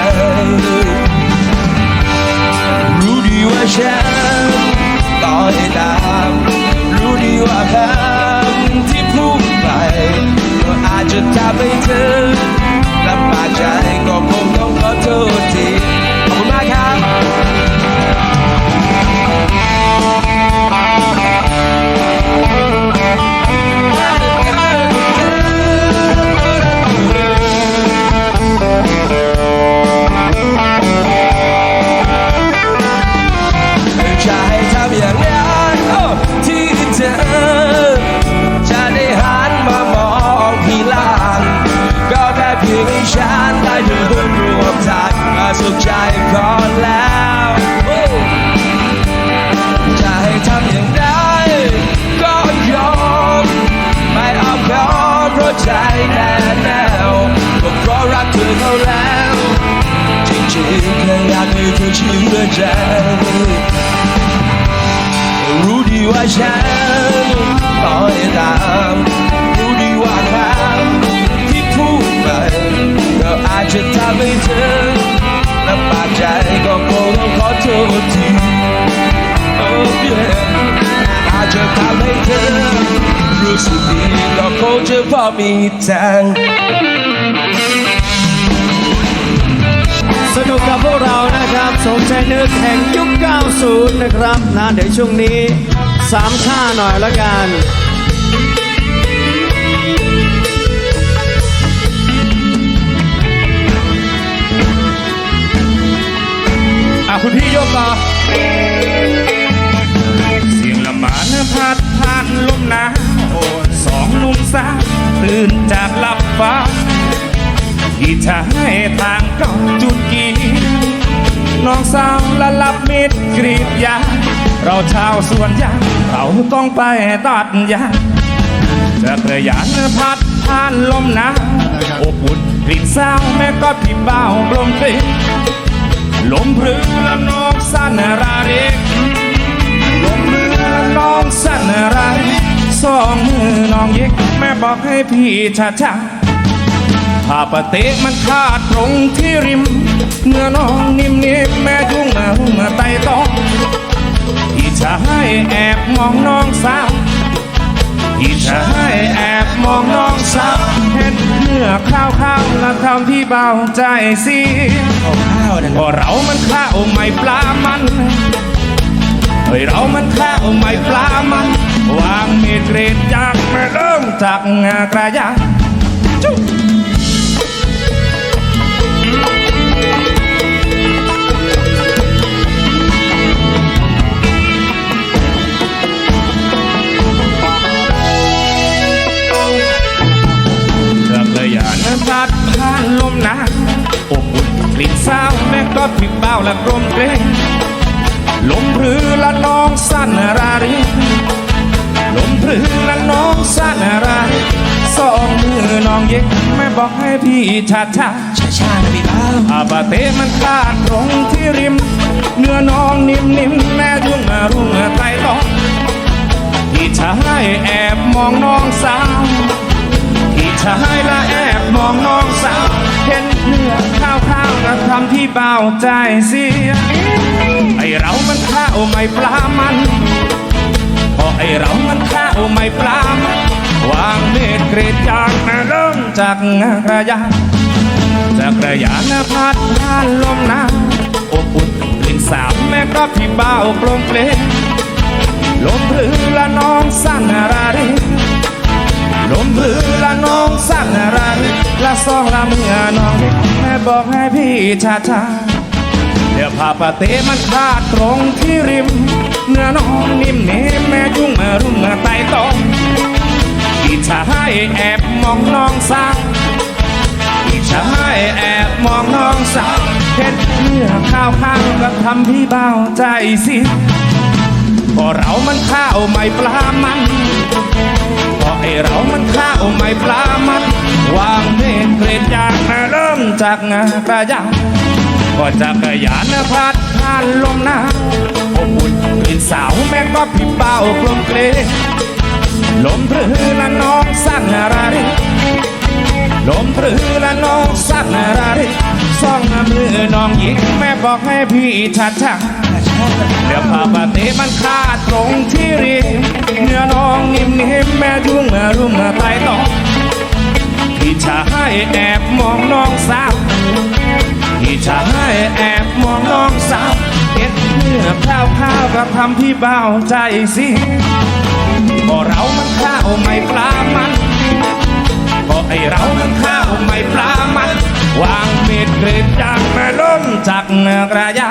าก แน่แน่วก็เพราะรักเธอเขาแล้วจริงๆแค่อยากให้เธอเชื่อใจรู้ดีว่าฉันต่อให้ตาม จะพอมีทางสนุกกับพวกเรานะครับ สมใจนึกแห่งยุค 90 นะครับนะเดี๋ยวช่วงนี้สามท่าหน่อยละกันอะคุณพี่ยกต่อ ตื่นจากหลับฟ้าที่ชายทางก่าจุดกีน้องสาวละลับมิดกรีดยางเราชาวสวนยางเราต้องไปตัดยางจักรยานพัดผ่านลมหนาวอบอุ่นกลิ่นสาวแม่ก็พี่เบากลมกลิ่นลมพรือละนองสันราเริ อกให้พี่ช้าช้าๆผ้าปะเตะมันขาดตรงที่ริม เมื่อน้องนิ่มนิบแม่ยุ่งมาหุ่มไต่ต้องพี่ชายแอบมองน้องสาวพี่ชายแอบมองน้องสาวเห็นเนื้อข้าวข้าวละทำพี่เบาใจสียข้าวนั่นก็เรามันข้าวไม่ปลามัน ฮ้ยเรามันข้าวไม่ปลามัน วางมีดเกรดจากมาเริ่มจากกระยาจุ๊บจักรยานพัดผ่านลมหนาวอบอุ่นกลิ่นสาวแม่ก็ผิดเบ้าและกลมเกรง ลมพรือละน้องสั้นรารีลมพรือละน้องสั้นรารีสองมือน้องเย็กแม่บอกให้พี่ชาชาช้าช้าๆนะพี่บ้าวอาบาเตมันขาดตรงที่ริม เนื้อน้องนิ่มนิ่มๆแม่ยุ่งมารุ่งไตต้องพี่ชายแอบมองน้องสาวพี่ชายละแอบ พี่เบาใจเสีย ไอเรามันข้าวไม่ปลามันพอไอเรามันข้าวไม่ปลามันวางเมฆเกรดจางนะเริ่มจากกระยาจากกระยานพัดพานลมหนาวอบอุ่นกลิ่งสาบแม่ก็พี่เบาโปร่งเปลงลมพื้ละน้องสั่นราเรลมพื้ละน้องสั่นราเร ละสองละเมื่อน้องแม่บอกให้พี่ชาชาเดี๋ยวพาปาเตมันคาดตรงที่ริม เนื้อน้องนิ่มเนมแม่จุ้งมารุ่มมาไต่ตองพี่ชายแอบมองน้องสาวพี่ชายแอบมองน้องสาวเห็นเพื่อข้าวข้างก็ทำพี่เบาใจสิก็เรามันข้าวไม่ปลามัน ก็ไอเรามันข้าวไม่ปลามัน วางเพลงเกรดจากมาเริ่มจากงากระยานก็จักรยานนะพัดผ่านลมหนาวอบอุ่นกลิ่นสาวแม่ก็พี่เป้ากลมเกลลมพรือละน้องสั่นอะไรลมปรือและน้องสักนาราริสองมือน้องหญิงแม่บอกให้พี่ชัดชัดเดี๋ยวพาปาเต จะคร่าวข้าวกับคำที่เบาใจสิก็เรามันข้าวไม่ปลามันก็ไอเรามันข้าวไม่ปลามัน วางมีดกรีดจากแม่ล้นจากเนื้อกระยา